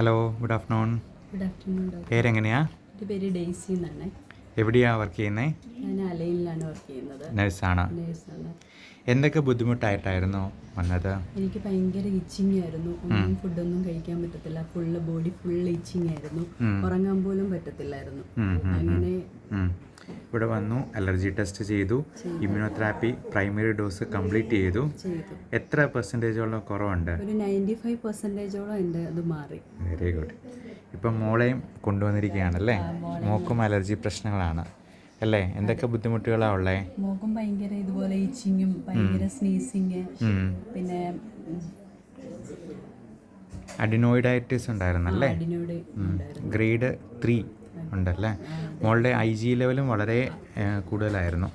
Hello good afternoon good afternoon പേര് പേരെങ്ങനെയാ? എന്റെ പേര് ഡെയ്സി എന്നാണ്. എവിടെയാ വർക്ക് ചെയ്യുന്നത് ഞാൻ അലയിലാണ് വർക്ക് ചെയ്യുന്നത്. നഴ്സാണ് നേഴ്സാണ് എന്തൊക്കെ ബുദ്ധിമുട്ടായിട്ടായിരുന്നു വന്നത്? എനിക്ക് ഭയങ്കര ഇച്ചിങ് ആയിരുന്നു. ഒന്നും ഫുഡൊന്നും കഴിക്കാൻ പറ്റത്തില്ല. ഫുള്ള് ബോഡി ഫുള്ള് ഇച്ചിങ് ആയിരുന്നു. ഉറങ്ങാൻ പോലും പറ്റത്തില്ലായിരുന്നു. അങ്ങനെ. ഇവിടെ വന്നു അലർജി ടെസ്റ്റ് ചെയ്തു ഇമ്മ്യൂണോതെറാപ്പി പ്രൈമറി ഡോസ് കംപ്ലീറ്റ് ചെയ്തു. എത്ര പെർസെന്റേജോളം കുറവുണ്ട്? വെരി ഗുഡ് ഇപ്പം മോളെയും കൊണ്ടുവന്നിരിക്കുകയാണല്ലേ? മോക്കും അലർജി പ്രശ്നങ്ങളാണ്. അല്ലേ? എന്തൊക്കെ ബുദ്ധിമുട്ടുകളാ ഉള്ളേ? മോക്കും ഭയങ്കര ഇതുപോലെ ഇച്ചിങ്ങും ഭയങ്കര സ്നീസിങ് പിന്നെ അഡിനോയിഡൈറ്റിസ് ഉണ്ടായിരുന്നല്ലേ? ഗ്രേഡ് ത്രീ ഉണ്ടല്ലേ? മോളുടെ ഐ ജി ലെവലും വളരെ കൂടുതലായിരുന്നു.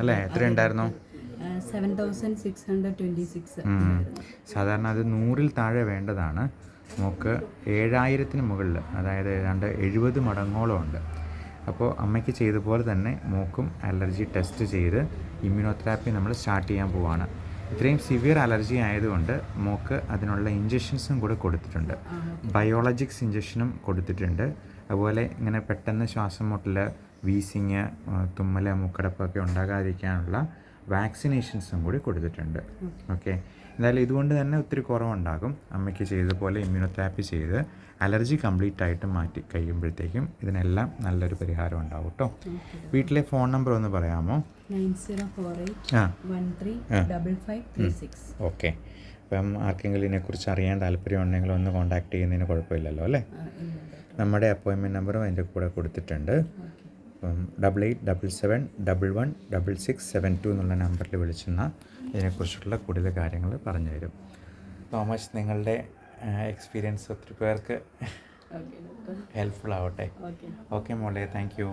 അല്ലേ? എത്ര ഉണ്ടായിരുന്നു? സാധാരണ അത് നൂറിൽ താഴെ വേണ്ടതാണ്. മോക്ക് ഏഴായിരത്തിന് മുകളിൽ അതായത് ഏതാണ്ട് എഴുപത് മടങ്ങോളം ഉണ്ട്. അപ്പോൾ അമ്മയ്ക്ക് ചെയ്ത പോലെ തന്നെ മോക്കും അലർജി ടെസ്റ്റ് ചെയ്ത് ഇമ്മ്യൂണോതെറാപ്പി നമ്മൾ സ്റ്റാർട്ട് ചെയ്യാൻ പോവാണ്. ഇത്രയും സിവിയർ അലർജി ആയതുകൊണ്ട് മോക്ക് അതിനുള്ള ഇഞ്ചക്ഷൻസും കൂടെ കൊടുത്തിട്ടുണ്ട്. ബയോളജിക്സ് ഇഞ്ചക്ഷനും കൊടുത്തിട്ടുണ്ട്. അതുപോലെ ഇങ്ങനെ പെട്ടെന്ന് ശ്വാസം മുട്ടൽ വീസിങ് തുമ്മൽ മുക്കടപ്പൊക്കെ ഉണ്ടാകാതിരിക്കാനുള്ള വാക്സിനേഷൻസും കൂടി കൊടുത്തിട്ടുണ്ട്. ഓക്കെ. എന്തായാലും ഇതുകൊണ്ട് തന്നെ ഒത്തിരി കുറവുണ്ടാകും. അമ്മയ്ക്ക് ചെയ്ത പോലെ ഇമ്മ്യൂണോതെറാപ്പി ചെയ്ത് അലർജി കംപ്ലീറ്റ് ആയിട്ട് മാറ്റി കഴിയുമ്പോഴത്തേക്കും ഇതിനെല്ലാം നല്ലൊരു പരിഹാരം ഉണ്ടാവും കേട്ടോ വീട്ടിലെ ഫോൺ നമ്പർ ഒന്ന് പറയാമോ? ഓക്കെ. അപ്പം ആർക്കെങ്കിലും ഇതിനെക്കുറിച്ച് അറിയാൻ താല്പര്യം ഉണ്ടെങ്കിൽ ഒന്ന് കോൺടാക്ട് ചെയ്യുന്നതിന് കുഴപ്പമില്ലല്ലോ അല്ലേ? നമ്മുടെ അപ്പോയിൻമെന്റ് നമ്പറും അതിന്റെ കൂടെ കൊടുത്തിട്ടുണ്ട്. അപ്പം double eight double seven double one double six seven two എന്നുള്ള നമ്പറിൽ വിളിച്ചെന്ന ഇതിനെക്കുറിച്ചുള്ള കൂടുതൽ കാര്യങ്ങൾ പറഞ്ഞു തരും. തോമസ് നിങ്ങളുടെ എക്സ്പീരിയൻസ് ഒത്തിരി പേർക്ക് ഹെൽപ്ഫുൾ ആവട്ടെ. ഓക്കെ മോളെ താങ്ക് യു